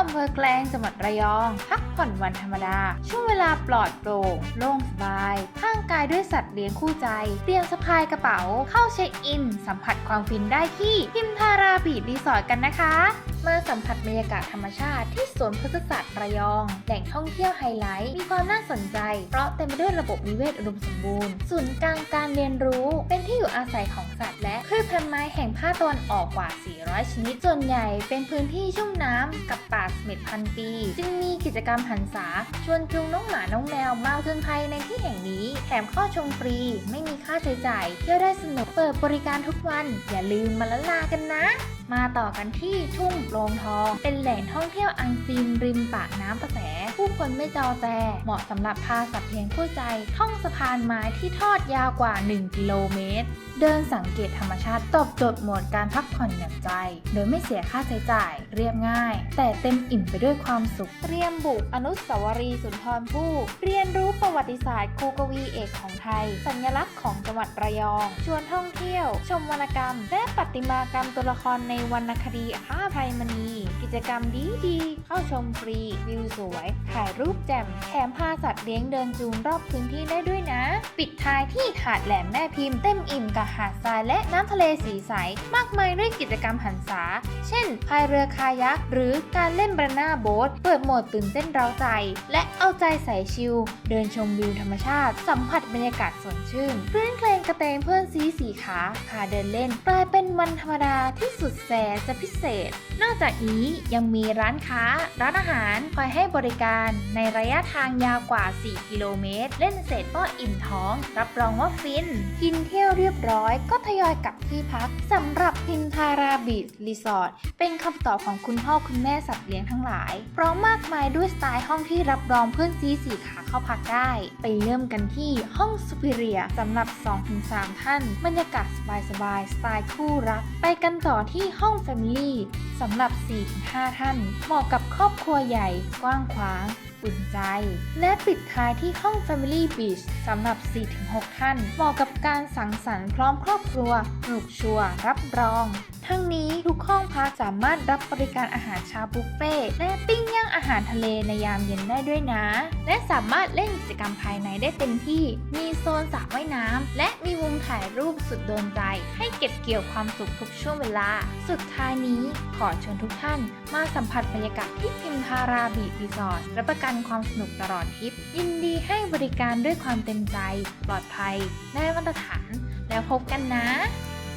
อำเภอแกลงจังหวัดระยอง พักผ่อนวันธรรมดา ช่วงเวลาปลอดโปร่งโล่งสบาย ข้างกายด้วยสัตว์เลี้ยงคู่ใจ เตรียมสะพายกระเป๋า เข้าเช็คอิน สัมผัสความฟินได้ที่พิมทาราบีดรีสอร์ทกันนะคะมาสัมผัสบรรยากาศธรรมชาติที่สวนพฤกษศาสตร์ระยอง แหล่งท่องเที่ยวไฮไลท์ มีความน่าสนใจ เพราะเต็มไปด้วยระบบนิเวศอุดมสมบูรณ์ ศูนย์กลางการเรียนรู้ เป็น อยู่อาศัยของสัตว์และพืชพันธุ์ไม้แห่งภาคตะวันออกกว่า 400 ชนิด ส่วนใหญ่เป็นพื้นที่ชุ่มน้ำกับป่าสม็ดพันปี จึงมีกิจกรรมหันษา ชวนจูงน้องหมาน้องแมวมาเทินภัยในที่แห่งนี้ แถมเข้าชมฟรี ไม่มีค่าใช้จ่าย เที่ยวได้สนุกเปิดบริการทุกวัน อย่าลืมมาละลากันนะ มาต่อกันที่ทุ่งโปร่งทอง เป็นแหล่งท่องเที่ยวอันซีนริมปากน้ำประแส ผู้คนไม่จอแจ เหมาะสำหรับพาสัตว์เลี้ยงคู่ใจ ท่องสะพานไม้ที่ทอดยาวกว่า 1 กิโลเมตร เดินสังเกตธรรมชาติตอบโจทย์หมวดการพักผ่อนหย่อนใจ โดยไม่เสียค่าใช้จ่าย เรียบง่าย แต่เต็มอิ่มไปด้วยความสุข เตรียมบุกอนุสาวรีย์สุนทรภู่เรียนรู้ประวัติศาสตร์ครูกวีเอกของไทย สัญลักษณ์ของจังหวัดระยอง ชวนท่องเที่ยว ชมวรรณกรรม และประติมากรรมตัวละครในวรรณคดีผ้าไพรมณี กิจกรรมดีดีๆเข้าชมฟรี วิวสวย ถ่ายรูปแจ่มแถมพาสัตว์เลี้ยงเดินจูงรอบพื้นที่ได้ด้วยนะ ปิดท้ายที่หาดแหลมแม่พิมพ์เต็มอิ่มกับหาดทรายและน้ำทะเลสีใส มากมายด้วยกิจกรรมหันษา เช่นพายเรือคายัก หรือการเล่นบรนาโบ๊ทเปิดโหมดตื่นเต้นเร้าใจ และเอาใจใส่ชิลเดินชมวิวธรรมชาติ สัมผัสบรรยากาศสดชื่นคลื่อนเพลงกระเตงเพื่อนซีสีขาพาเดินเล่นกลายเป็นวันธรรมดาที่สุดแสนจะพิเศษ นอกจากนี้ยังมีร้านค้า ร้านอาหารคอยให้บริการในระยะทางยาวกว่า 4 กิโลเมตร เล่นเสร็จก็อิ่มท้อง รับรองว่าฟิน กินเที่ยวเรียบร้อยก็ทยอยกลับที่พักสำหรับพินทาราบีชรีสอร์ทเป็นคำตอบของคุณพ่อคุณแม่สัตว์เลี้ยงทั้งหลาย เพราะมากมายด้วยสไตล์ห้องที่รับรองเพื่อนซีสีขาเข้าพักได้ ไปเริ่มกันที่ห้องสุพิเรียสำหรับ 2-3 ท่าน บรรยากาศสบายๆสไตล์คู่รัก ไปกันต่อที่ห้อง Family สำหรับ 4-5 ท่าน เหมาะกับครอบครัวใหญ่ กว้างขวาง อุ่นใจ และปิดท้ายที่ห้อง Family Beach สำหรับ 4-6 ท่าน เหมาะกับการสังสรรค์พร้อมครอบครัวสนุกชัวรับรอง ทั้งนี้ พักสามารถรับบริการอาหารเช้าบุฟเฟ่ต์และปิ้งย่างอาหารทะเลในยามเย็นได้ด้วยนะ และสามารถเล่นกิจกรรมภายในได้เต็มที่ มีโซนสระว่ายน้ำและมีมุมถ่ายรูปสุดโดนใจ ให้เก็บเกี่ยวความสุขทุกช่วงเวลา สุดท้ายนี้ขอเชิญทุกท่าน มาสัมผัสบรรยากาศที่พิมทาราบีรีสอร์ทรับประกันความสนุกตลอดทริป ยินดีให้บริการด้วยความเต็มใจ ปลอดภัยได้มาตรฐาน แล้วพบกันนะ